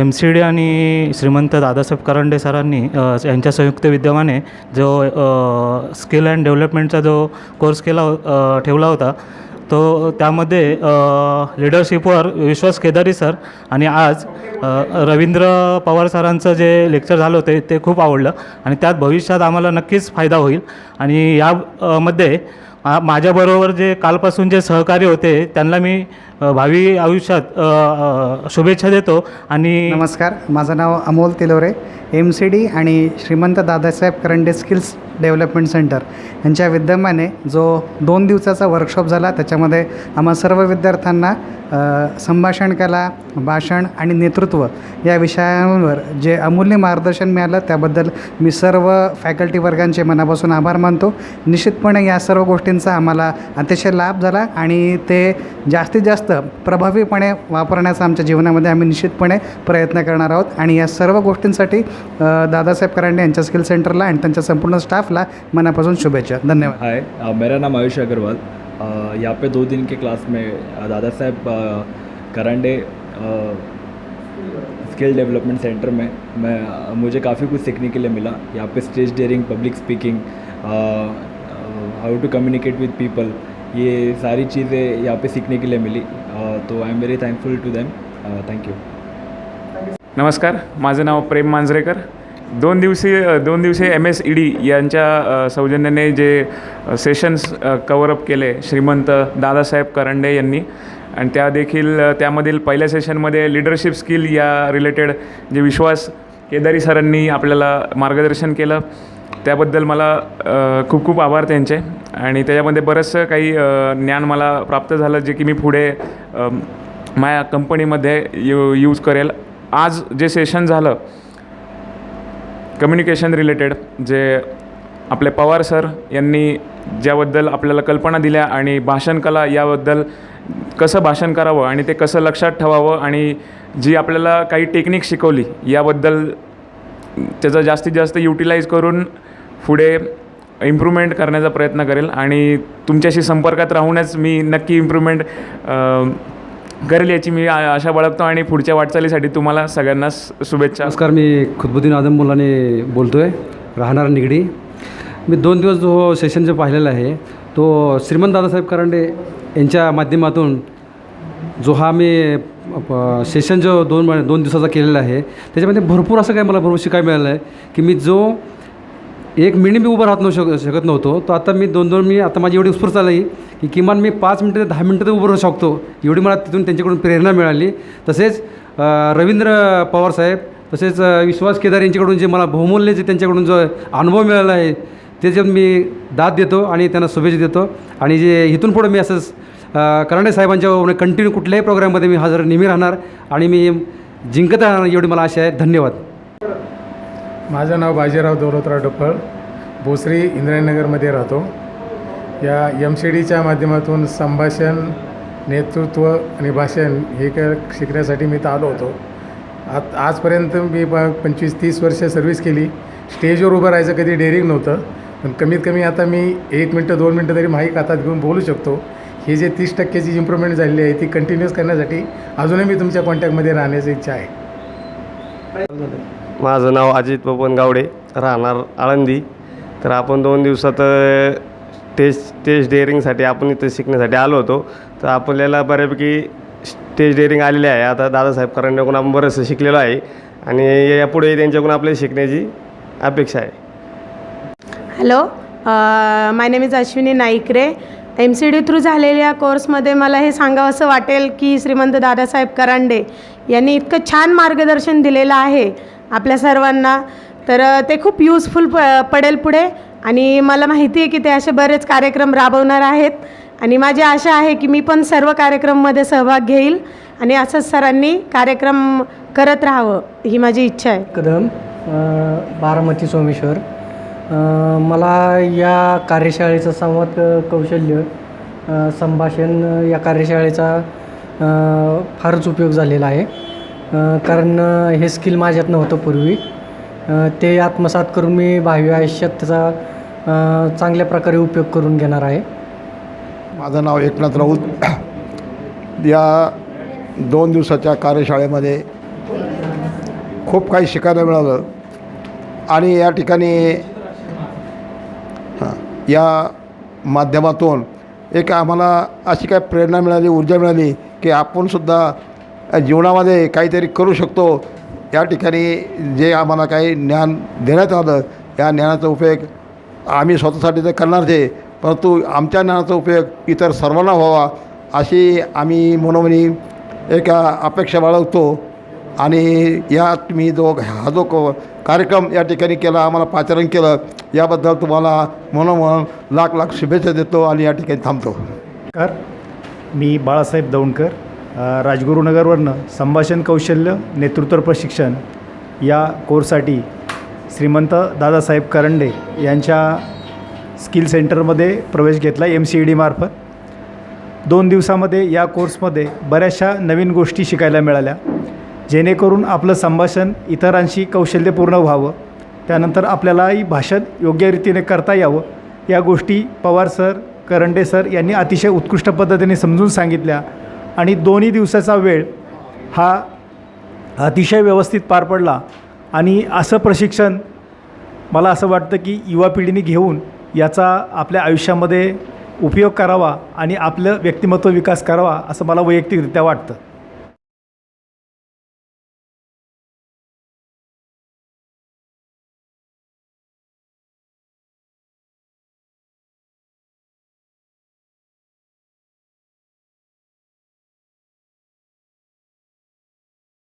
M C D आणि श्रीमंत दादासाहेब करंडे सरांनी यांच्या संयुक्त विद्यमाने जो स्किल अँड डेव्हलपमेंटचा जो कोर्स केला ठेवला होता तो त्यामध्ये लिडरशिपवर विश्वास केदारी सर आणि आज रवींद्र पवार सरांचं जे लेक्चर झालं होते ते खूप आवडलं आणि त्यात भविष्यात आम्हाला नक्कीच फायदा होईल. आणि यामध्ये माझ्याबरोबर जे कालपासून जे सहकारी होते त्यांना मी भावी आयुष्यात शुभेच्छा देतो आणि नमस्कार माझं नाव Amol Tilore M C D आणि Shrimant Dadasaheb Karande skills development centre यांच्या विद्यमाने जो दोन दिवसाचा वर्कशॉप झाला त्याच्यामध्ये आम्हा सर्व विद्यार्थ्यांना संभाषण कला भाषण आणि नेतृत्व या विषयांवर जे अमूल्य मार्गदर्शन मिळालं त्याबद्दल मी सर्व फॅकल्टी वर्गांचे मनापासून आभार मानतो. निश्चितपणे या सर्व गोष्टींचा आम्हाला अतिशय लाभ झाला आणि ते जास्तीत जास्त प्रभावीपणे वापरण्याचा आमच्या जीवनामध्ये आम्ही निश्चितपणे प्रयत्न करणार आहोत. आणि या सर्व गोष्टींसाठी दादासाहेब करांडे यांच्या स्किल सेंटरला आणि त्यांच्या संपूर्ण स्टाफला मनापासून शुभेच्छा. धन्यवाद. हाय मेरा नाम आयुष अग्रवाल. यहाँ पे दो दिन के क्लास में Dadasaheb Dada Saheb Karande skill development centre में मैं मुझे काफ़ी कुछ सीखने के लिए मिला। यहाँ पे stage daring public speaking how to communicate with people ये सारी चीज़ें यहाँ पे सीखने के लिए मिली तो I am very thankful to them thank you you नमस्कार माझं नाव प्रेम मांजरेकर. दोन दिवसीय दोन दिवसीय एम एस ई डी यांच्या सौजन्याने जे सेशन्स कवरअप केले श्रीमंत दादासाहेब करंडे यांनी. आणि त्या देखील त्यामधील पहिल्या सेशनमध्ये लिडरशिप स्किल या रिलेटेड जे विश्वास केदारी सरांनी आपल्याला मार्गदर्शन केलं. त्याबद्दल मला खूप खूप आभार त्यांचे. आणि त्याच्यामध्ये बरंचसं काही ज्ञान मला प्राप्त झालं जे की मी पुढे माझ्या कंपनीमध्ये यू यूज करेल. आज जे सेशन झालं कम्युनिकेशन रिलेटेड जे आपले पवार सर यांनी ज्याबद्दल आपल्याला कल्पना दिल्या आणि भाषण कला याबद्दल कसं भाषण करावं आणि ते कसं लक्षात ठेवावं आणि जी आपल्याला काही टेक्निक शिकवली याबद्दल त्याचा जास्तीत जास्त युटिलाइज करून पुढे इम्प्रूव्हमेंट करण्याचा प्रयत्न करेल आणि तुमच्याशी संपर्कात राहूनच मी नक्की इम्प्रूव्हमेंट करेल याची मी आ- आशा बाळगतो आणि पुढच्या वाटचालीसाठी तुम्हाला सगळ्यांना शुभेच्छा. नमस्कार मी खुदबुद्दीन आदम मुलाने बोलतो आहे राहणार निगडी. मी दोन दिवस जो सेशन जो पाहिलेला आहे तो श्रीमंत दादासाहेब करंडे यांच्या माध्यमातून जो हा मी सेशन जो दोन दोन दिवसाचा केलेला आहे त्याच्यामध्ये भरपूर असं काय मला भरपूर शिकायला मिळालं आहे की मी जो एक मिनिट मी उभं राहत नव्ह शक शकत नव्हतो. तो आता मी दोन दोन मी आता माझी एवढी उत्स्फूर्त झाली की किमान मी पाच मिनटं ते दहा मिनटं ते उभं राहू शकतो. एवढी मला तिथून त्यांच्याकडून प्रेरणा मिळाली. तसेच रवींद्र रवींद्र पवारसाहेब तसेच विश्वास केदार यांच्याकडून जे मला बहुमूल्य जे त्यांच्याकडून जो अनुभव मिळाला आहे त्याच्यात मी दाद देतो आणि त्यांना शुभेच्छा देतो. आणि जे इथून पुढं मी असंच अ, करंडे साहेबांच्या कंटिन्यू कुठल्याही प्रोग्राममध्ये मी हजर नेहमी राहणार आणि मी जिंकत राहणार एवढी मला आशा आहे. धन्यवाद. माझं नाव बाजीराव दौलतराव डफळ भोसरी इंद्रायनगरमध्ये राहतो. या एम सी डीच्या माध्यमातून संभाषण नेतृत्व आणि भाषण हे काय शिकण्यासाठी मी इथं आलो होतो. आत आजपर्यंत मी प पंचवीस तीस वर्ष सर्व्हिस केली. स्टेजवर उभं राहायचं कधी डेअरिंग नव्हतं. पण कमीत कमी आता मी एक मिनटं दोन मिनटं तरी माहीक हातात घेऊन बोलू शकतो. हे जे तीस टक्क्याची इम्प्रूव्हमेंट झालेली आहे ती कंटिन्यूअस करण्यासाठी अजूनही मी तुमच्या कॉन्टॅक्टमध्ये राहण्याची इच्छा आहे. माझं नाव अजित बबन गावडे राहणार आळंदी. तर आपण दोन दिवसात स्टेज स्टेज डेअरिंगसाठी आपण इथं शिकण्यासाठी आलो होतो. तर आपल्याला बऱ्यापैकी स्टेज डेअरिंग आलेली आहे. आता दादासाहेब करंड्याकडून आपण बरंचसं शिकलेलो आहे. आणि यापुढे त्यांच्याकडून आपल्याला शिकण्याची अपेक्षा आहे. Hello my name is Ashwini Naikare. M C D through झालेल्या कोर्समध्ये मला हे सांगावं असं वाटेल की श्रीमंत दादासाहेब करांडे यांनी इतकं छान मार्गदर्शन दिलेलं आहे. आपल्या सर्वांना. तर ते खूप यूजफुल प पडेल पुढे. आणि मला माहिती आहे की ते असे बरेच कार्यक्रम राबवणार आहेत. आणि माझी आशा आहे की मी पण सर्व कार्यक्रममध्ये सहभाग घेईल. आणि असंच सरांनी कार्यक्रम करत राहावं ही माझी इच्छा आहे. कदम बारामती सोमेश्वर. मला या कार्यशाळेचं संवाद कौशल्य संभाषण या कार्यशाळेचा फारच उपयोग झालेला आहे. कारण हे स्किल माझ्यात नव्हतं पूर्वी. ते आत्मसात करून मी भावी आयुष्यात त्याचा चांगल्या प्रकारे उपयोग करून घेणार आहे. माझं नाव एकनाथ राऊत. या दोन दिवसाच्या कार्यशाळेमध्ये खूप काही शिकायला मिळालं. आणि या ठिकाणी या माध्यमातून एक आम्हाला अशी काय प्रेरणा मिळाली ऊर्जा मिळाली की आपणसुद्धा जीवनामध्ये काहीतरी करू शकतो. या ठिकाणी जे आम्हाला काही ज्ञान देण्यात आलं या ज्ञानाचा उपयोग आम्ही स्वतःसाठी तर करणार आहे परंतु आमच्या ज्ञानाचा उपयोग इतर सर्वांना व्हावा अशी आम्ही मनोमनी एक अपेक्षा बाळगतो. आणि यात मी जो हा जो क कार्यक्रम या ठिकाणी केला आम्हाला पाचारण केलं याबद्दल तुम्हाला मनोमन लाख लाख शुभेच्छा देतो आणि या ठिकाणी थांबतो. कर मी बाळासाहेब दौंडकर. राजगुरुनगरवरनं संभाषण कौशल्य नेतृत्व प्रशिक्षण या कोर्ससाठी श्रीमंत दादासाहेब करंडे यांच्या स्किल सेंटरमध्ये प्रवेश घेतला एम सी ई डीमार्फत दोन दिवसामध्ये या कोर्समध्ये बऱ्याचशा नवीन गोष्टी शिकायला मिळाल्या जेणेकरून आपलं संभाषण इतरांशी कौशल्यपूर्ण व्हावं. त्यानंतर आपल्यालाही भाषण योग्य रीतीने करता यावं. या गोष्टी पवार सर करंडे सर यांनी अतिशय उत्कृष्ट पद्धतीने समजून सांगितल्या. आणि दोन्ही दिवसाचा वेळ हा अतिशय व्यवस्थित पार पडला. आणि असं प्रशिक्षण मला असं वाटतं की युवा पिढीने घेऊन याचा आपल्या आयुष्यामध्ये उपयोग करावा आणि आपलं व्यक्तिमत्व विकास करावा असं मला वैयक्तिकरित्या वाटतं.